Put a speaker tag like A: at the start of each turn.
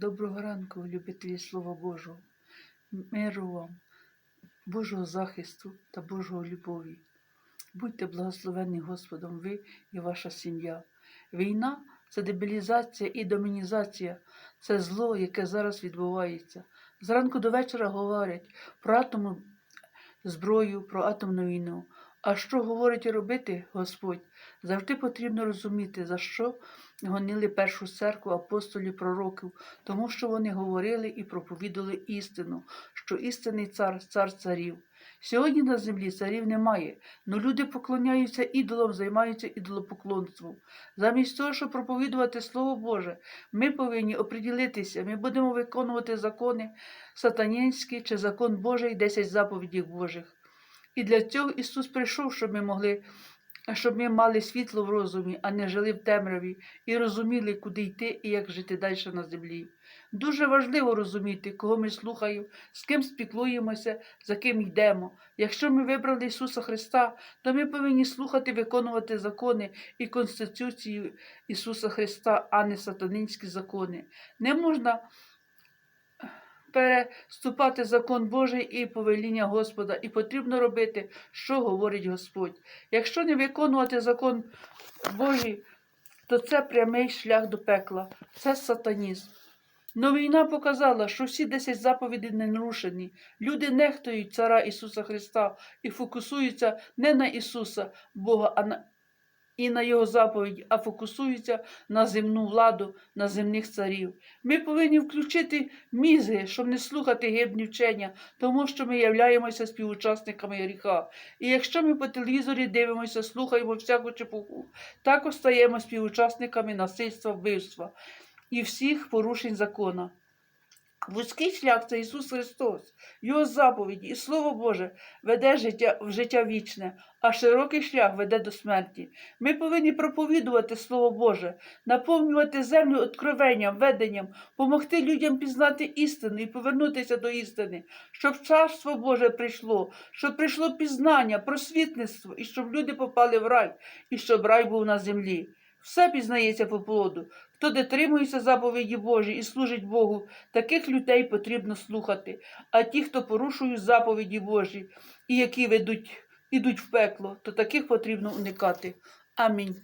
A: Доброго ранку, любителі Слова Божого, миру вам, Божого захисту та Божого любові. Будьте благословені Господом ви і ваша сім'я. Війна це дебілізація і домінізація, це зло, яке зараз відбувається. Зранку до вечора говорять про атомну зброю, про атомну війну. А що говорить і робити Господь? Завжди потрібно розуміти, за що гонили першу церкву апостолів пророків, тому що вони говорили і проповідали істину, що істинний цар цар царів. Сьогодні на землі царів немає, але люди поклоняються ідолам, займаються ідолопоклонством. Замість того, щоб проповідувати Слово Боже, ми повинні оприділитися, ми будемо виконувати закони сатанінські чи закон Божий, 10 заповідей Божих. І для цього Ісус прийшов, щоб ми могли, щоб ми мали світло в розумі, а не жили в темряві, і розуміли, куди йти і як жити далі на землі. Дуже важливо розуміти, кого ми слухаємо, з ким спіклуємося, за ким йдемо. Якщо ми вибрали Ісуса Христа, то ми повинні слухати, виконувати закони і Конституцію Ісуса Христа, а не сатанинські закони. Не можна переступати закон Божий і повеління Господа, і потрібно робити, що говорить Господь. Якщо не виконувати закон Божий, то це прямий шлях до пекла, це сатанізм. Но війна показала, що всі 10 заповідей не нарушені. Люди нехтують цара Ісуса Христа і фокусуються не на Ісуса Бога, а на і на його заповіді, а фокусуються на земну владу, на земних царів. Ми повинні включити мізги, щоб не слухати гибні вчення, тому що ми являємося співучасниками гріха. І якщо ми по телевізорі дивимося, слухаємо всяку чепуху, також стаємо співучасниками насильства, вбивства і всіх порушень закона. Вузький шлях це Ісус Христос, Його заповіді і Слово Боже веде життя, в життя вічне, а широкий шлях веде до смерті. Ми повинні проповідувати Слово Боже, наповнювати землю откровенням, веденням, помогти людям пізнати істину і повернутися до істини, щоб царство Боже прийшло, щоб прийшло пізнання, просвітництво, і щоб люди попали в рай, і щоб рай був на землі. Все пізнається по плоду. Хто дотримується заповіді Божі і служить Богу, таких людей потрібно слухати. А ті, хто порушують заповіді Божі і які ведуть, ідуть в пекло, то таких потрібно уникати. Амінь.